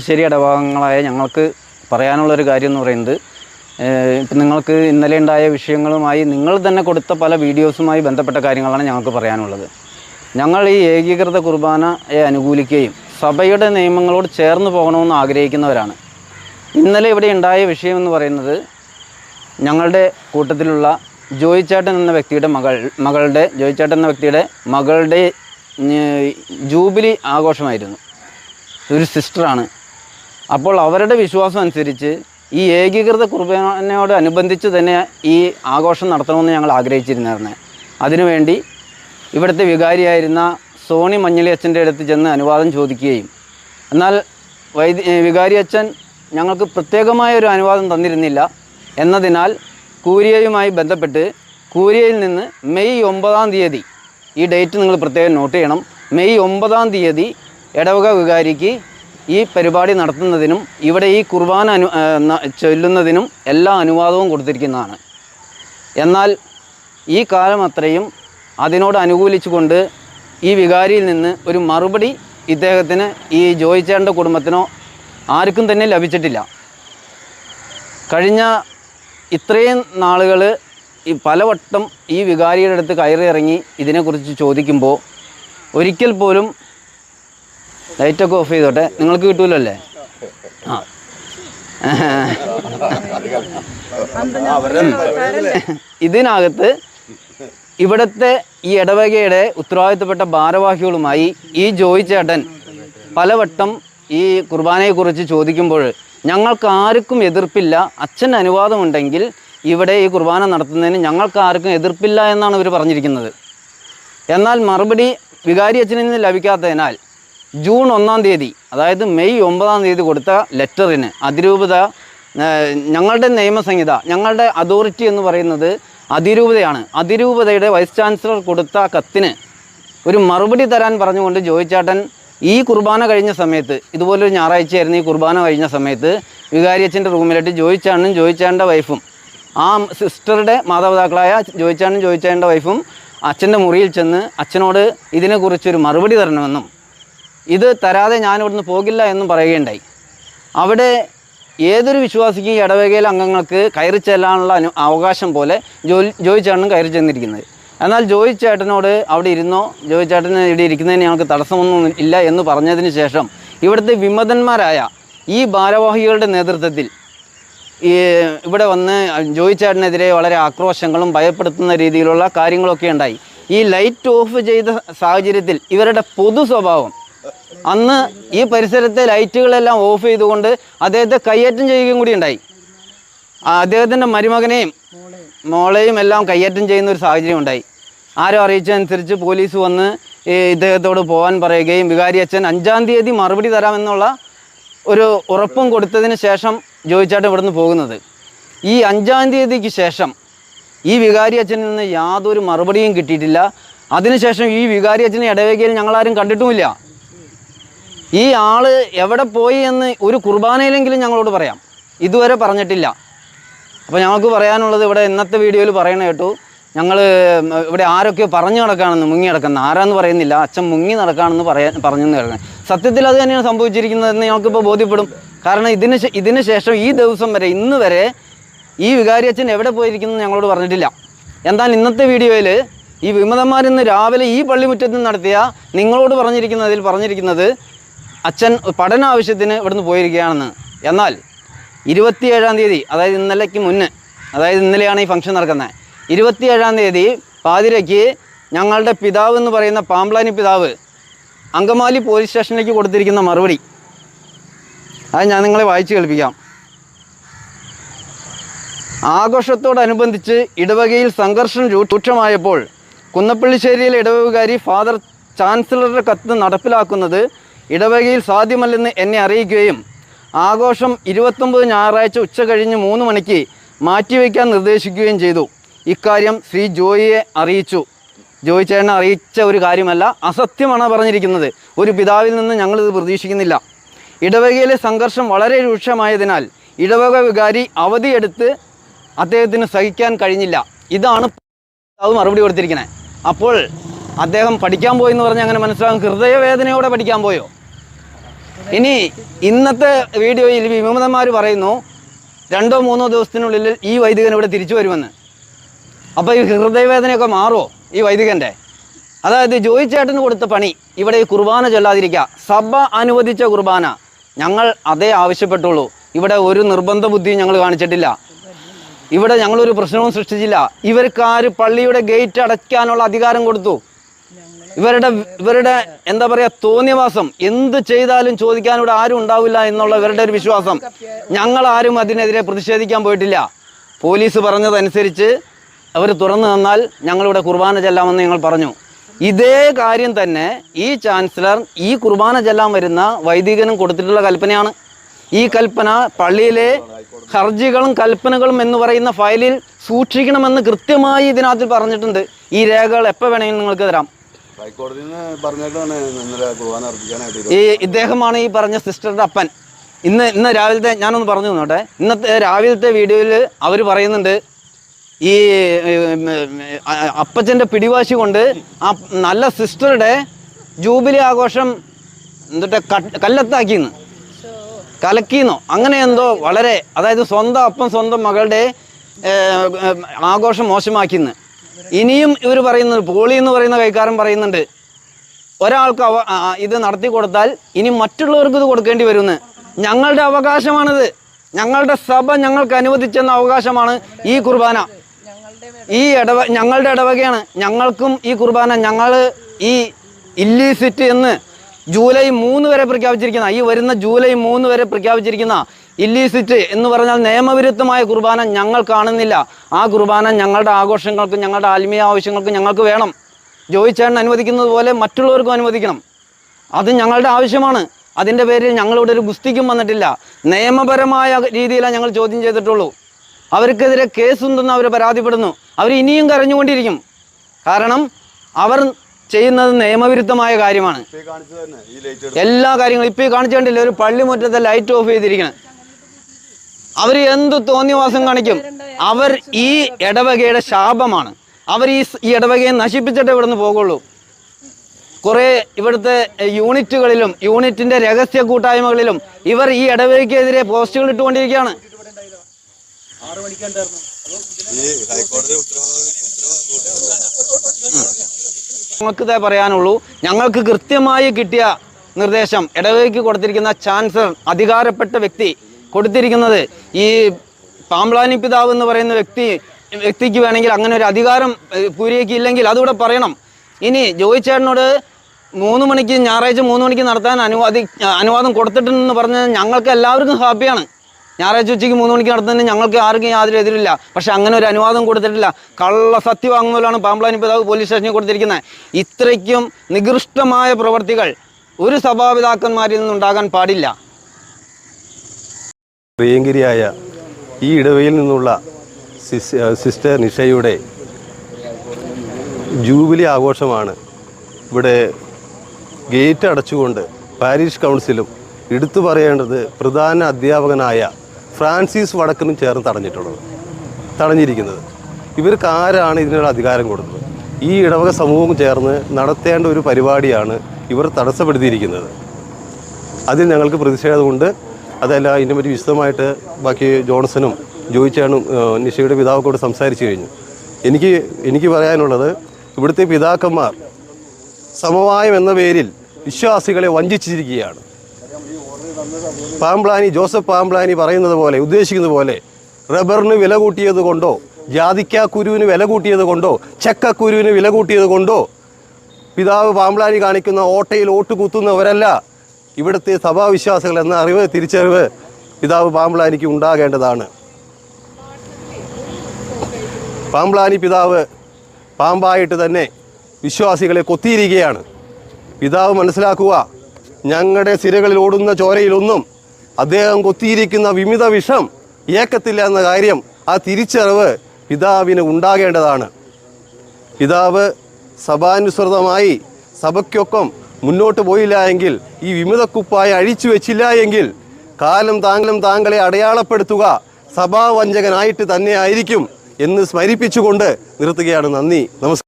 ശരി ഇടഭാഗങ്ങളായ ഞങ്ങൾക്ക് പറയാനുള്ളൊരു കാര്യം എന്ന് പറയുന്നത് ഇപ്പം നിങ്ങൾക്ക് ഇന്നലെ ഉണ്ടായ വിഷയങ്ങളുമായി നിങ്ങൾ തന്നെ കൊടുത്ത പല വീഡിയോസുമായി ബന്ധപ്പെട്ട കാര്യങ്ങളാണ് ഞങ്ങൾക്ക് പറയാനുള്ളത്. ഞങ്ങൾ ഈ ഏകീകൃത കുർബാനയെ അനുകൂലിക്കുകയും സഭയുടെ നിയമങ്ങളോട് ചേർന്ന് പോകണമെന്ന് ആഗ്രഹിക്കുന്നവരാണ്. ഇന്നലെ ഇവിടെ ഉണ്ടായ വിഷയം എന്ന് പറയുന്നത് ഞങ്ങളുടെ കൂട്ടത്തിലുള്ള ജോയിച്ചേട്ടൻ എന്ന വ്യക്തിയുടെ മകൾ മകളുടെ ജോയിച്ചേട്ടൻ എന്ന വ്യക്തിയുടെ മകളുടെ ജൂബിലി ആഘോഷമായിരുന്നു. ഒരു സിസ്റ്ററാണ്. അപ്പോൾ അവരുടെ വിശ്വാസം അനുസരിച്ച് ഈ ഏകീകൃത കുർബാനയോട് അനുബന്ധിച്ച് തന്നെ ഈ ആഘോഷം നടത്തണമെന്ന് ഞങ്ങൾ ആഗ്രഹിച്ചിരുന്നായിരുന്നു. അതിനുവേണ്ടി ഇവിടുത്തെ വികാരിയായിരുന്ന സോണി മഞ്ഞളി അച്ഛന്റെ അടുത്ത് ചെന്ന് അനുവാദം ചോദിക്കുകയും എന്നാൽ വൈദ്യ വികാരി അച്ഛൻ ഞങ്ങൾക്ക് പ്രത്യേകമായ ഒരു അനുവാദം തന്നിരുന്നില്ല. എന്നതിനാൽ കൂരിയയുമായി ബന്ധപ്പെട്ട് കൂരിയയിൽ നിന്ന് മെയ് ഒമ്പതാം തീയതി ഈ ഡേറ്റ് നിങ്ങൾ പ്രത്യേകം നോട്ട് ചെയ്യണം. മെയ് ഒമ്പതാം തീയതി ഇടവക വികാരിക്ക് ഈ പരിപാടി നടത്തുന്നതിനും ഇവിടെ ഈ കുർബാന അനു ചൊല്ലുന്നതിനും എല്ലാ അനുവാദവും കൊടുത്തിരിക്കുന്നതാണ്. എന്നാൽ ഈ കാലം അത്രയും അതിനോട് അനുകൂലിച്ചുകൊണ്ട് ഈ വികാരിയിൽ നിന്ന് ഒരു മറുപടി ഇദ്ദേഹത്തിന് ഈ ജോയിച്ചേട്ടന്റെ കുടുംബത്തിനോ ആർക്കും തന്നെ ലഭിച്ചിട്ടില്ല. കഴിഞ്ഞ ഇത്രയും നാളുകൾ ഈ പലവട്ടം ഈ വികാരിയുടെ അടുത്ത് കയറി ഇറങ്ങി ഇതിനെക്കുറിച്ച് ചോദിക്കുമ്പോൾ ഒരിക്കൽ പോലും ലൈറ്റൊക്കെ ഓഫ് ചെയ്തോട്ടെ. നിങ്ങൾക്ക് കിട്ടൂലോ അല്ലേ ആ. ഇതിനകത്ത് ഇവിടുത്തെ ഈ ഇടവകയുടെ ഉത്തരവാദിത്തപ്പെട്ട ഭാരവാഹികളുമായി ഈ ജോയി ചേട്ടൻ പലവട്ടം ഈ കുർബാനയെക്കുറിച്ച് ചോദിക്കുമ്പോൾ ഞങ്ങൾക്ക് ആർക്കും എതിർപ്പില്ല. അച്ഛൻ അനുവാദമുണ്ടെങ്കിൽ ഇവിടെ ഈ കുർബാന നടത്തുന്നതിന് ഞങ്ങൾക്ക് ആർക്കും എതിർപ്പില്ല എന്നാണ് ഇവർ പറഞ്ഞിരിക്കുന്നത്. എന്നാൽ മറുപടി വികാരി അച്ഛനിൽ നിന്ന് ലഭിക്കാത്തതിനാൽ ജൂൺ ഒന്നാം തീയതി അതായത് മെയ് ഒമ്പതാം തീയതി കൊടുത്ത ലെറ്ററിന് അതിരൂപത ഞങ്ങളുടെ നിയമസംഹിത ഞങ്ങളുടെ അതോറിറ്റി എന്ന് പറയുന്നത് അതിരൂപതയാണ്. അതിരൂപതയുടെ വൈസ് ചാൻസലർ കൊടുത്ത കത്തിന് ഒരു മറുപടി തരാൻ പറഞ്ഞുകൊണ്ട് ജോയിച്ചാട്ടൻ ഈ കുർബാന കഴിഞ്ഞ സമയത്ത് ഇതുപോലൊരു ഞായറാഴ്ചയായിരുന്നു ഈ കുർബാന കഴിഞ്ഞ സമയത്ത് വികാരി റൂമിലായിട്ട് ജോയിച്ചാണ്ടും ജോയിച്ചാന്റെ വൈഫും ആ സിസ്റ്ററുടെ മാതാപിതാക്കളായ ജോയിച്ചാണ്ടും ജോയിച്ചാന്റെ വൈഫും അച്ഛന്റെ മുറിയിൽ ചെന്ന് അച്ഛനോട് ഇതിനെക്കുറിച്ചൊരു മറുപടി തരണമെന്നും ഇത് തരാതെ ഞാൻ ഇവിടുന്ന് പോകില്ല എന്നും പറയുകയുണ്ടായി. അവിടെ ഏതൊരു വിശ്വാസിക്കും ഇടവകയിലെ അംഗങ്ങൾക്ക് കയറി ചെല്ലാനുള്ള അനു അവകാശം പോലെ ജോലി ജോയി ചേട്ടനും കയറി ചെന്നിരിക്കുന്നത്. എന്നാൽ ജോയി ചേട്ടനോട് അവിടെ ഇരുന്നോ? ജോയി ചേട്ടന് ഇവിടെ ഇരിക്കുന്നതിന് ഞങ്ങൾക്ക് തടസ്സമൊന്നും ഇല്ല എന്ന് പറഞ്ഞതിന് ശേഷം ഇവിടുത്തെ വിമതന്മാരായ ഈ ഭാരവാഹികളുടെ നേതൃത്വത്തിൽ ഈ ഇവിടെ വന്ന് ജോയി ചേട്ടനെതിരെ വളരെ ആക്രോശങ്ങളും ഭയപ്പെടുത്തുന്ന രീതിയിലുള്ള കാര്യങ്ങളൊക്കെ ഉണ്ടായി. ഈ ലൈറ്റ് ഓഫ് ചെയ്ത സാഹചര്യത്തിൽ ഇവരുടെ പൊതു സ്വഭാവം അന്ന് ഈ പരിസരത്തെ ലൈറ്റുകളെല്ലാം ഓഫ് ചെയ്തുകൊണ്ട് അദ്ദേഹത്തെ കയ്യേറ്റം ചെയ്യുകയും കൂടി ഉണ്ടായി. അദ്ദേഹത്തിന്റെ മരുമകനെയും മോളെയും എല്ലാം കയ്യേറ്റം ചെയ്യുന്ന ഒരു സാഹചര്യം ഉണ്ടായി. ആരോ അറിയിച്ചതനുസരിച്ച് പോലീസ് വന്ന് ഇദ്ദേഹത്തോട് പോകാൻ പറയുകയും വികാരി അച്ഛൻ അഞ്ചാം തീയതി മറുപടി തരാമെന്നുള്ള ഒരു ഉറപ്പും കൊടുത്തതിന് ശേഷം ജോയിച്ചാട്ട് ഇവിടുന്ന് പോകുന്നത്. ഈ അഞ്ചാം തീയതിക്ക് ശേഷം ഈ വികാരി അച്ഛനിൽ നിന്ന് യാതൊരു മറുപടിയും കിട്ടിയിട്ടില്ല. അതിനുശേഷം ഈ വികാരി അച്ഛനെ ഇടവകയിൽ ഞങ്ങളാരും കണ്ടിട്ടുമില്ല. ഈ ആൾ എവിടെ പോയി എന്ന് ഒരു കുർബാനയിലെങ്കിലും ഞങ്ങളോട് പറയാം. ഇതുവരെ പറഞ്ഞിട്ടില്ല. അപ്പോൾ ഞങ്ങൾക്ക് പറയാനുള്ളത് ഇവിടെ ഇന്നത്തെ വീഡിയോയിൽ പറയണ കേട്ടു. ഞങ്ങൾ ഇവിടെ ആരൊക്കെ പറഞ്ഞു നടക്കുകയാണെന്ന് മുങ്ങി നടക്കുന്ന. ആരാന്ന് പറയുന്നില്ല. അച്ഛൻ മുങ്ങി നടക്കുകയാണെന്ന് പറയാൻ പറഞ്ഞു കേൾക്കുന്നത് സത്യത്തിൽ അത് തന്നെയാണ് സംഭവിച്ചിരിക്കുന്നതെന്ന് ഞങ്ങൾക്കിപ്പോൾ ബോധ്യപ്പെടും. കാരണം ഇതിന് ഇതിന് ശേഷം ഈ ദിവസം വരെ ഇന്ന് വരെ ഈ വികാരി അച്ഛൻ എവിടെ പോയിരിക്കുന്നു ഞങ്ങളോട് പറഞ്ഞിട്ടില്ല. എന്നാൽ ഇന്നത്തെ വീഡിയോയിൽ ഈ വിമതന്മാരിന്ന് രാവിലെ ഈ പള്ളിമുറ്റത്ത് നടത്തിയ നിങ്ങളോട് പറഞ്ഞിരിക്കുന്നതിൽ പറഞ്ഞിരിക്കുന്നത് അച്ഛൻ പഠന ആവശ്യത്തിന് ഇവിടുന്ന് പോയിരിക്കുകയാണെന്ന്. എന്നാൽ ഇരുപത്തിയേഴാം തീയതി അതായത് ഇന്നലേക്ക് മുന്നേ അതായത് ഇന്നലെയാണ് ഈ ഫംഗ്ഷൻ നടക്കുന്നത്. ഇരുപത്തിയേഴാം തീയതി പാതിരയ്ക്ക് ഞങ്ങളുടെ പിതാവ് എന്ന് പറയുന്ന പാമ്പ്ലാനി പിതാവ് അങ്കമാലി പോലീസ് സ്റ്റേഷനിലേക്ക് കൊടുത്തിരിക്കുന്ന മറുപടി. അത് ഞാൻ നിങ്ങളെ വായിച്ചു കേൾപ്പിക്കാം. ആഘോഷത്തോടനുബന്ധിച്ച് ഇടവകയിൽ സംഘർഷം രൂക്ഷമായപ്പോൾ കുന്നപ്പള്ളിശ്ശേരിയിലെ ഇടവകാരി ഫാദർ ചാൻസലറുടെ കത്ത് നടപ്പിലാക്കുന്നത് ഇടവകയിൽ സാധ്യമല്ലെന്ന് എന്നെ അറിയിക്കുകയും ആഘോഷം ഇരുപത്തൊമ്പത് ഞായറാഴ്ച ഉച്ച കഴിഞ്ഞ് മൂന്ന് മണിക്ക് മാറ്റിവെക്കാൻ നിർദ്ദേശിക്കുകയും ചെയ്തു. ഇക്കാര്യം ശ്രീ ജോയിയെ അറിയിച്ചു. ജോയി ചേട്ടനെ അറിയിച്ച ഒരു കാര്യമല്ല അസത്യമാണ് പറഞ്ഞിരിക്കുന്നത്. ഒരു പിതാവിൽ നിന്ന് ഞങ്ങളിത് പ്രതീക്ഷിക്കുന്നില്ല. ഇടവകയിലെ സംഘർഷം വളരെ രൂക്ഷമായതിനാൽ ഇടവക വികാരി അവധിയെടുത്ത് അദ്ദേഹത്തിന് സഹിക്കാൻ കഴിഞ്ഞില്ല. ഇതാണ് മറുപടി കൊടുത്തിരിക്കുന്നത്. അപ്പോൾ അദ്ദേഹം പഠിക്കാൻ പോയി എന്ന് പറഞ്ഞാൽ അങ്ങനെ മനസ്സിലാകും ഹൃദയവേദനയോടെ പഠിക്കാൻ പോയോ? ഇനി ഇന്നത്തെ വീഡിയോയിൽ വിമതന്മാർ പറയുന്നു രണ്ടോ മൂന്നോ ദിവസത്തിനുള്ളിൽ ഈ വൈദികൻ ഇവിടെ തിരിച്ചു വരുമെന്ന്. അപ്പോൾ ഈ ഹൃദയവേദനയൊക്കെ മാറുമോ ഈ വൈദികന്റെ അതായത് ജോയി ചേട്ടന് കൊടുത്ത പണി ഇവിടെ ഈ കുർബാന ചൊല്ലാതിരിക്കുക സഭ അനുവദിച്ച കുർബാന. ഞങ്ങൾ അതേ ആവശ്യപ്പെട്ടുള്ളൂ. ഇവിടെ ഒരു നിർബന്ധ ബുദ്ധിയും ഞങ്ങൾ കാണിച്ചിട്ടില്ല. ഇവിടെ ഞങ്ങളൊരു പ്രശ്നവും സൃഷ്ടിച്ചില്ല. ഇവർക്കാര് പള്ളിയുടെ ഗേറ്റ് അടയ്ക്കാനുള്ള അധികാരം കൊടുത്തു? ഇവരുടെ ഇവരുടെ എന്താ പറയാ തോന്നിയവാസം എന്ത് ചെയ്താലും ചോദിക്കാൻ ഇവിടെ ആരും ഉണ്ടാവില്ല എന്നുള്ള ഇവരുടെ ഒരു വിശ്വാസം. ഞങ്ങൾ ആരും അതിനെതിരെ പ്രതിഷേധിക്കാൻ പോയിട്ടില്ല. പോലീസ് പറഞ്ഞതനുസരിച്ച് അവർ തുറന്നു തന്നാൽ ഞങ്ങളിവിടെ കുർബാന ചെല്ലാമെന്ന് ഞങ്ങൾ പറഞ്ഞു. ഇതേ കാര്യം തന്നെ ഈ ചാൻസലർ ഈ കുർബാന ചെല്ലാൻ വരുന്ന വൈദികനും കൊടുത്തിട്ടുള്ള കൽപ്പനയാണ്. ഈ കൽപ്പന പള്ളിയിലെ ഹർജികളും കൽപ്പനകളും എന്ന് പറയുന്ന ഫയലിൽ സൂക്ഷിക്കണമെന്ന് കൃത്യമായി ഇതിനകത്ത് പറഞ്ഞിട്ടുണ്ട്. ഈ രേഖകൾ എപ്പോൾ വേണമെങ്കിലും നിങ്ങൾക്ക് തരാം. അർപ്പിക്കാനായിട്ട് ഈ ഇദ്ദേഹമാണ് ഈ പറഞ്ഞ സിസ്റ്ററുടെ അപ്പൻ. ഇന്ന് ഇന്ന് രാവിലത്തെ ഞാനൊന്ന് പറഞ്ഞു തന്നോട്ടെ. ഇന്നത്തെ രാവിലത്തെ വീഡിയോയിൽ അവർ പറയുന്നുണ്ട് ഈ അപ്പച്ചന്റെ പിടിവാശി കൊണ്ട് ആ നല്ല സിസ്റ്ററുടെ ജൂബിലി ആഘോഷം എന്നിട്ട് കല്ലത്താക്കിന്ന് കലക്കിന്നോ. അങ്ങനെ എന്തോ വളരെ അതായത് സ്വന്തം അപ്പം സ്വന്തം മകളുടെ ആഘോഷം മോശമാക്കിന്ന്. ഇനിയും ഇവർ പറയുന്നത് പോളി എന്ന് പറയുന്ന കൈക്കാരൻ പറയുന്നുണ്ട് ഒരാൾക്ക് അവ ഇത് നടത്തി കൊടുത്താൽ ഇനി മറ്റുള്ളവർക്ക് ഇത് കൊടുക്കേണ്ടി വരുമെന്ന്. ഞങ്ങളുടെ അവകാശമാണിത്. ഞങ്ങളുടെ സഭ ഞങ്ങൾക്ക് അനുവദിച്ചെന്ന അവകാശമാണ് ഈ കുർബാന. ഈ ഇടവ ഞങ്ങളുടെ ഇടവകയാണ്. ഞങ്ങൾക്കും ഈ കുർബാന ഞങ്ങൾ ഈ ഇല്ലീസിറ്റ് എന്ന് ജൂലൈ മൂന്ന് വരെ പ്രഖ്യാപിച്ചിരിക്കുന്ന ഈ വരുന്ന ജൂലൈ മൂന്ന് വരെ പ്രഖ്യാപിച്ചിരിക്കുന്ന ഇല്ലീസിറ്റ് എന്ന് പറഞ്ഞാൽ നിയമവിരുദ്ധമായ കുർബാന ഞങ്ങൾ കാണുന്നില്ല. ആ കുർബാന ഞങ്ങളുടെ ആഘോഷങ്ങൾക്കും ഞങ്ങളുടെ ആത്മീയ ആവശ്യങ്ങൾക്കും ഞങ്ങൾക്ക് വേണം. ജോയിച്ചേട്ടൻ അനുവദിക്കുന്നത് പോലെ മറ്റുള്ളവർക്കും അനുവദിക്കണം. അത് ഞങ്ങളുടെ ആവശ്യമാണ്. അതിന്റെ പേരിൽ ഞങ്ങളിവിടെ ഒരു ഗുസ്തിക്കും വന്നിട്ടില്ല. നിയമപരമായ രീതിയിലാണ് ഞങ്ങൾ ചോദ്യം ചെയ്തിട്ടുള്ളൂ. അവർക്കെതിരെ കേസുണ്ടെന്ന് അവർ പരാതിപ്പെടുന്നു. അവർ ഇനിയും കരഞ്ഞുകൊണ്ടിരിക്കും. കാരണം അവർ ചെയ്യുന്നത് നിയമവിരുദ്ധമായ കാര്യമാണ്. എല്ലാ കാര്യങ്ങളും ഇപ്പോൾ കാണിച്ചു കണ്ടില്ല? ഒരു പള്ളിമുറ്റത്തെ ലൈറ്റ് ഓഫ് ചെയ്തിരിക്കണം. അവർ എന്ത് തോന്നിവാസം കാണിക്കും? അവർ ഈ ഇടവകയുടെ ശാപമാണ്. അവർ ഈ ഇടവകയെ നശിപ്പിച്ചിട്ട് ഇവിടെ നിന്ന് പോകുള്ളൂ. കുറേ ഇവിടുത്തെ യൂണിറ്റുകളിലും യൂണിറ്റിന്റെ രഹസ്യ കൂട്ടായ്മകളിലും ഇവർ ഈ ഇടവകയ്ക്കെതിരെ പോസ്റ്റുകൾ ഇട്ടുകൊണ്ടിരിക്കുകയാണ്. ഈ ഹൈക്കോടതി ഉത്തരവ് ഞങ്ങൾക്ക് ഇതേ പറയാനുള്ളൂ ഞങ്ങൾക്ക് കൃത്യമായി കിട്ടിയ നിർദ്ദേശം ഇടവകയ്ക്ക് കൊടുത്തിരിക്കുന്ന ചാൻസലർ അധികാരപ്പെട്ട വ്യക്തി കൊടുത്തിരിക്കുന്നത്. ഈ പാമ്പ്ലാനി പിതാവ് എന്ന് പറയുന്ന വ്യക്തി വ്യക്തിക്ക് വേണമെങ്കിൽ അങ്ങനെ ഒരു അധികാരം പൂരിയേക്ക് പൂരിക്ക് ഇല്ലെങ്കിൽ അതുകൂടെ പറയണം. ഇനി ജോയി ചേട്ടനോട് മൂന്ന് മണിക്ക് ഞായറാഴ്ച മൂന്ന് മണിക്ക് നടത്താൻ അനുവാദി അനുവാദം കൊടുത്തിട്ടുണ്ടെന്ന് പറഞ്ഞാൽ ഞങ്ങൾക്ക് എല്ലാവർക്കും ഹാപ്പിയാണ്. ഞായറാഴ്ച ഉച്ചയ്ക്ക് മൂന്ന് മണിക്ക് നടത്തുന്നതിന് ഞങ്ങൾക്ക് ആർക്കും യാതൊരു എതിരില്ല. പക്ഷെ അങ്ങനെ ഒരു അനുവാദം കൊടുത്തിട്ടില്ല. കള്ള സത്യവാങ്മൂലമാണ് പാമ്പ്ലാനി പിതാവ് പോലീസ് സ്റ്റേഷനിൽ കൊടുത്തിരിക്കുന്നത്. ഇത്രയ്ക്കും നികൃഷ്ടമായ പ്രവർത്തികൾ ഒരു സഭാപിതാക്കന്മാരിൽ നിന്നുണ്ടാകാൻ പാടില്ല. പ്രിയങ്കരിയായ ഈ ഇടവയിൽ നിന്നുള്ള സിസ്റ്റർ നിഷയുടെ ജൂബിലി ആഘോഷമാണ്. ഇവിടെ ഗേറ്റ് അടച്ചുകൊണ്ട് പാരീഷ് കൗൺസിലും എടുത്തു പറയേണ്ടത് പ്രധാന അധ്യാപകനായ ഫ്രാൻസിസ് വടക്കനും ചേർന്ന് തടഞ്ഞിട്ടുള്ളത് തടഞ്ഞിരിക്കുന്നത്. ഇവർക്ക് ആരാണ് ഇതിനുള്ള അധികാരം കൊടുത്തത്? ഈ ഇടവക സമൂഹം ചേർന്ന് നടത്തേണ്ട ഒരു പരിപാടിയാണ് ഇവർ തടസ്സപ്പെടുത്തിയിരിക്കുന്നത്. അതിൽ ഞങ്ങൾക്ക് പ്രതിഷേധമുണ്ട്. അതല്ല ഇതിനെ പറ്റി വിശദമായിട്ട് ബാക്കി ജോൺസണും ജോയിച്ചാണും നിഷയുടെ പിതാവൊക്കെ സംസാരിച്ചു കഴിഞ്ഞു. എനിക്ക് എനിക്ക് പറയാനുള്ളത് ഇവിടുത്തെ പിതാക്കന്മാർ സമവായം എന്ന പേരിൽ വിശ്വാസികളെ വഞ്ചിച്ചിരിക്കുകയാണ്. പാമ്പ്ലാനി ജോസഫ് പാമ്പ്ലാനി പറയുന്നത് പോലെ ഉദ്ദേശിക്കുന്നത് പോലെ റബ്ബറിന് വില കൂട്ടിയത് കൊണ്ടോ ജാതിക്കാക്കുരുവിന് വില കൂട്ടിയത് കൊണ്ടോ ചക്കക്കുരുവിന് വില കൂട്ടിയത് കൊണ്ടോ പിതാവ് പാമ്പ്ലാനി കാണിക്കുന്ന ഓട്ടയിൽ ഓട്ട് കുത്തുന്നവരല്ല ഇവിടുത്തെ സഭാവിശ്വാസികൾ എന്ന അറിവ് തിരിച്ചറിവ് പിതാവ് പാമ്പ്ലാനിക്ക് ഉണ്ടാകേണ്ടതാണ്. പാമ്പ്ലാനി പിതാവ് പാമ്പായിട്ട് തന്നെ വിശ്വാസികളെ കൊത്തിയിരിക്കുകയാണ്. പിതാവ് മനസ്സിലാക്കുക ഞങ്ങളുടെ സിരകളിൽ ഓടുന്ന ചോരയിലൊന്നും അദ്ദേഹം കൊത്തിയിരിക്കുന്ന വിമിത വിഷം ഏക്കത്തില്ല എന്ന കാര്യം ആ തിരിച്ചറിവ് പിതാവിന് ഉണ്ടാകേണ്ടതാണ്. പിതാവ് സഭാനുസൃതമായി സഭയ്ക്കൊപ്പം മുന്നോട്ട് പോയില്ല എങ്കിൽ ഈ വിമതക്കുപ്പായ അഴിച്ചു വെച്ചില്ല എങ്കിൽ കാലം താങ്കളും താങ്കളെ അടയാളപ്പെടുത്തുക സഭാവഞ്ചകനായിട്ട് തന്നെ ആയിരിക്കും എന്ന് സ്മരിപ്പിച്ചുകൊണ്ട് നിർത്തുകയാണ് നന്ദി. നമസ്കാരം.